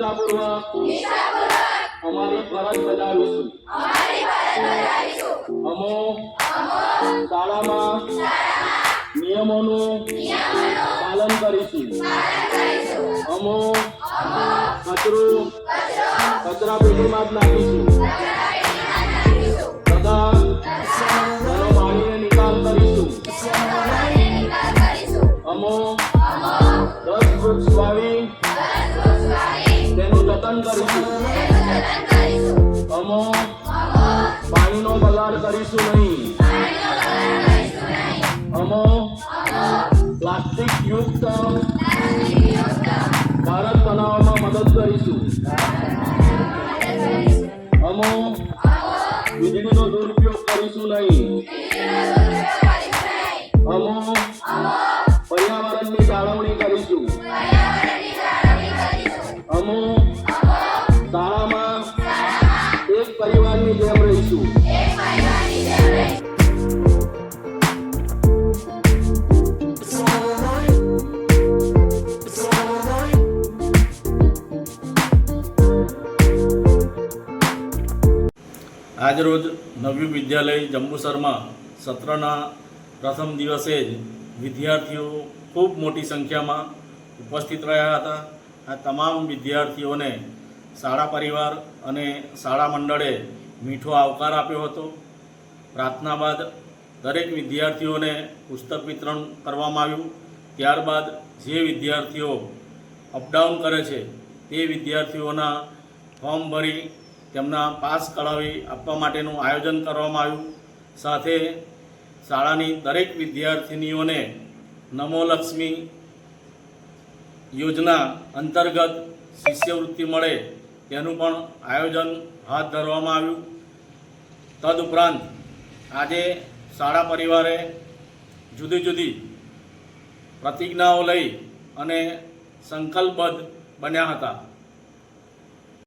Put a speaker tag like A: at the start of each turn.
A: નિષ્ઠાપૂર્વક અમારી ફરજ બજાવીશું. અમો શાળામાં નિયમોનું પાલન કરીશું. અમો કચરો કચરા પેટીમાં જ નાખીશું. તથા તેનો પાણીનો નિકાલ કરીશું. અમો દસ વૃક્ષ વાવી જતન કરીશું અમો પાણીનો બગાડ કરીશું નહીં અમો પ્લાસ્ટિક યુક્ત ભારત બનાવવામાં મદદ કરીશું અમો વીજળીનો દુરુપયોગ કરીશું નહીં અમો પર્યાવરણની જાળવણી કરીશું
B: આજરોજ નવ્યું વિદ્યાલય જંબુસરમાં સત્રના પ્રથમ દિવસે જ વિદ્યાર્થીઓ ખૂબ મોટી સંખ્યામાં ઉપસ્થિત રહ્યા હતા. આ તમામ વિદ્યાર્થીઓને શાળા પરિવાર અને શાળા મંડળે મીઠો આવકાર આપ્યો હતો. પ્રાર્થના બાદ દરેક વિદ્યાર્થીઓને પુસ્તક વિતરણ કરવામાં આવ્યું. ત્યારબાદ જે વિદ્યાર્થીઓ અપડાઉન કરે છે, તે વિદ્યાર્થીઓના ફોર્મ ભરી તેમના પાસ કઢાવી આપવા માટેનું આયોજન કરવામાં આવ્યું. સાથે શાળાની દરેક વિદ્યાર્થિનીઓને નમોલક્ષ્મી યોજના અંતર્ગત શિષ્યવૃત્તિ મળે તેનું પણ આયોજન હાથ ધરવામાં આવ્યું. તદુપરાંત આજે શાળા પરિવારે જુદી જુદી પ્રતિજ્ઞાઓ લઈ અને સંકલ્પબદ્ધ બન્યા હતા.